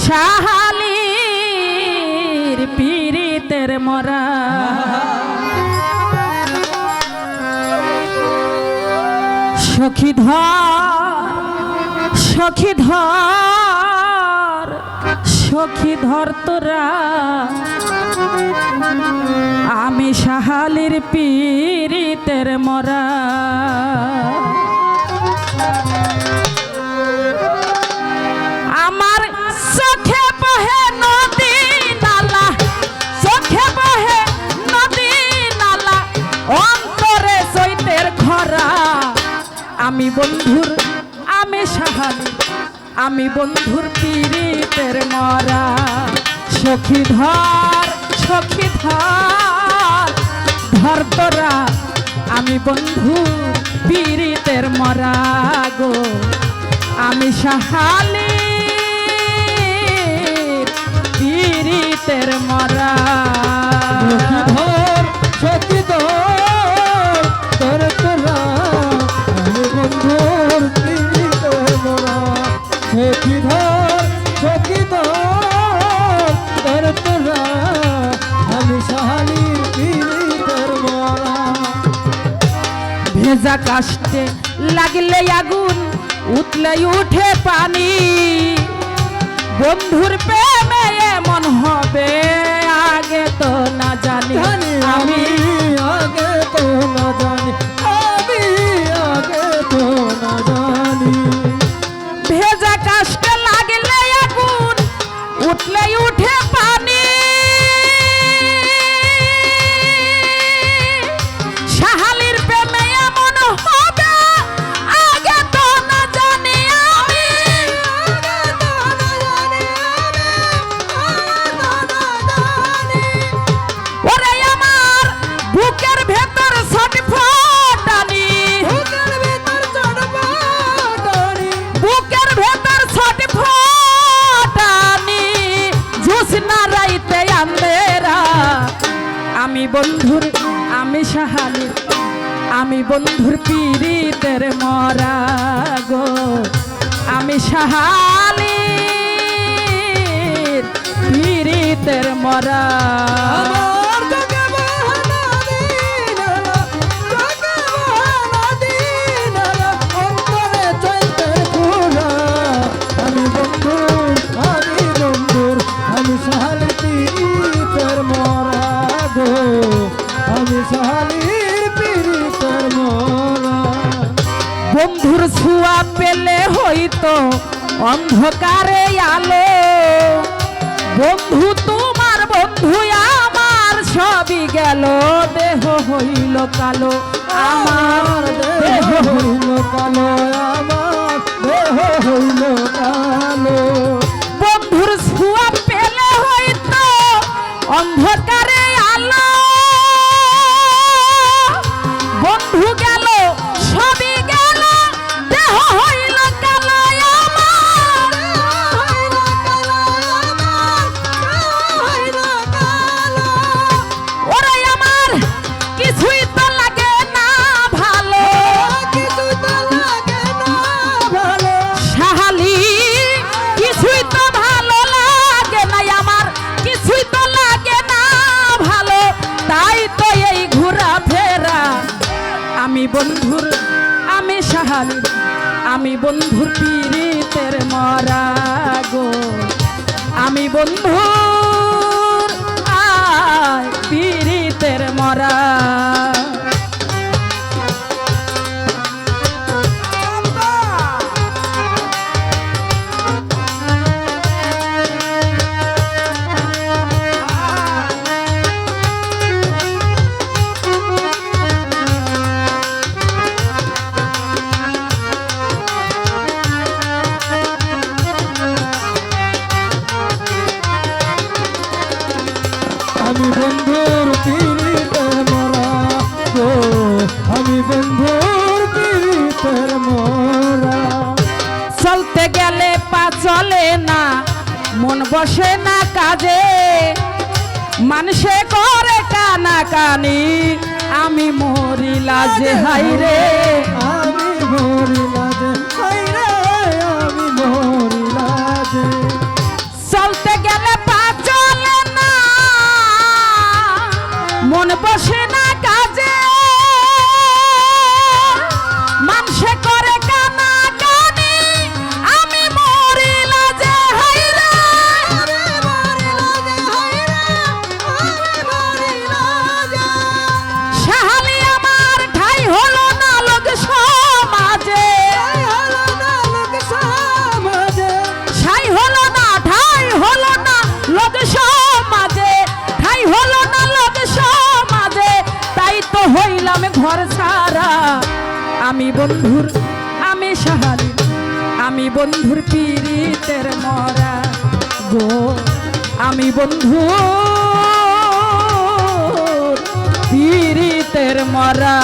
আমি সাহালির পীড়িতের মরা। সখী ধর সখী ধর সখী ধর তোরা। আমি সাহালির পীড়িতের মরা। অন্তরে চৈতের খরা। আমি বন্ধুর, আমি সাহালি আমি বন্ধুর পীড়িতের মরা। সখী ধর সখী ধর ধর তোরা। আমি বন্ধু পীড়িতের মরা গো। আমি সাহালি পীড়িতের মরা। ভেজা কাষ্টে লাগলে আগুন উঠলে উঠে পানি। বন্ধুর প্রেমে এমন হবে আগে তো না জানি। জানি আমি আগে তো না জানি আমি আগে তো না জানি। আমি বন্ধুর পীড়িতের মরা গো। আমি সাহালি পীড়িতের মরা অন্ধকারে আলো। বন্ধু তোমার বন্ধু, আমার সবই গেল। দেহ হইল কালো, আমার দেহ হইল কালো, আমার দেহ হইল কালো। বন্ধুর ছুয়া পেলে হইতো অন্ধকারে আলো। বন্ধু বন্ধুর আমি সাহালি আমি বন্ধুর পীড়িতের মরা গো। আমি বন্ধু পীড়িতের মরা বসে না কাজে মানুষে করে কানা কানি আমি মরিলা যে হাই রে। আমি মরিলা যে হাই রে আমি মরিলা যে চলতে গেলে পা চলে না। মন বসে না হলো না, ঠাই হলো না, লোক সমাজে ঠাই হলো না, লোক সমাজে তাই তো হইলাম ঘর ছাড়া আমি বন্ধুর, আমি সাহালি আমি বন্ধুর পীড়িতের মরা। গো, আমি বন্ধু পীড়িতের মরা।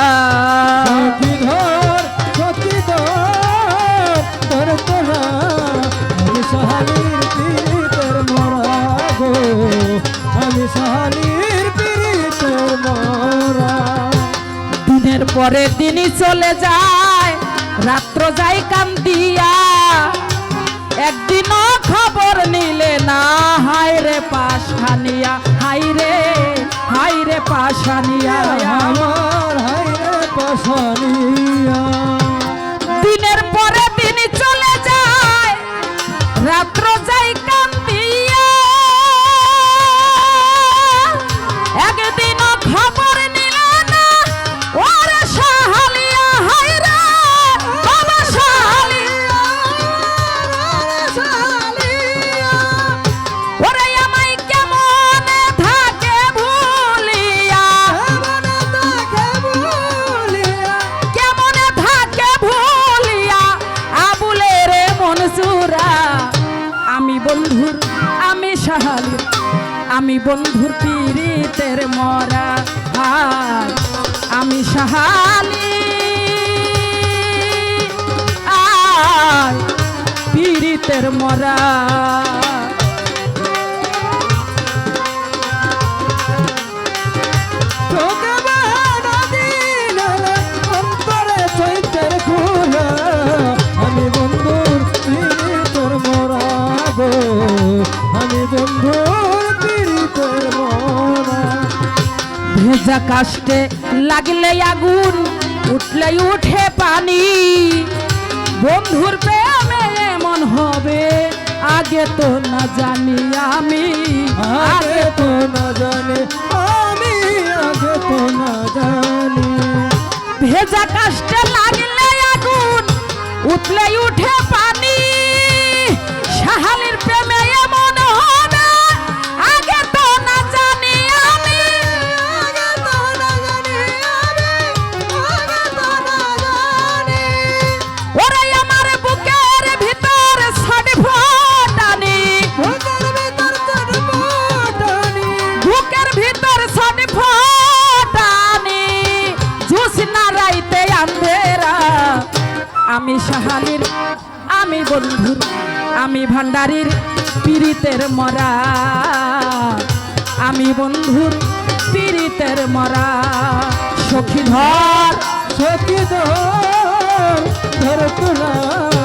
পরে দিনই চলে যায় রাত্র যাই কান্দিয়া। একদিনও খবর নিলে না হায় রে পাশানিয়া হাই রে হাই রে পাশানিয়া আমার হাইরে পশানিয়া দিনের পরে দিন চলে যায় রাত্র যাই আমি বন্ধুর পীড়িতের মরা হায় আমি সাহালি আয় পীড়িতের মরা। ভেজা কাষ্টে লাগলে আগুন, উঠলে উঠে পানি। বন্ধুর প্রেমে এমন হবে, আগে তো না জানি আমি, আগে তো না জানি আমি, আগে তো না জানি। ভেজা কাষ্টে লাগলে আগুন, উঠলে উঠে আমি সাহালির আমি বন্ধুর, আমি ভান্ডারির, পীড়িতের মরা। আমি বন্ধুর, পীড়িতের মরা। সখী ধর সখী ধর ধর তোলা।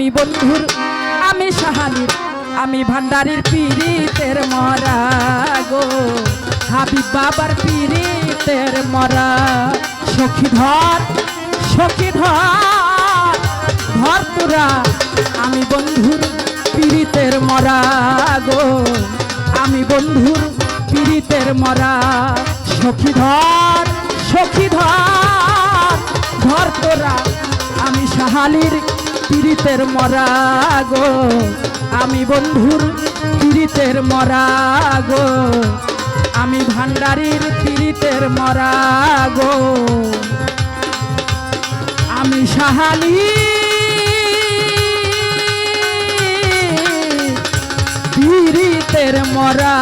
আমি বন্ধুর, আমি সাহালির আমি ভান্ডারির পীড়িতের মরা গো। হাবিব বাবার পীড়িতের মরা। সখী ধর সখী ধর ধর তোরা, আমি বন্ধুর পীড়িতের মরা গো। আমি বন্ধুর পীড়িতের মরা। সখী ধর সখী ধর তোরা, আমি সাহালির পীড়িতের মরা গো। আমি বন্ধুর পীড়িতের মরা গো। আমি ভান্ডারির পীড়িতের মরা গো। আমি সাহালি পীড়িতের মরা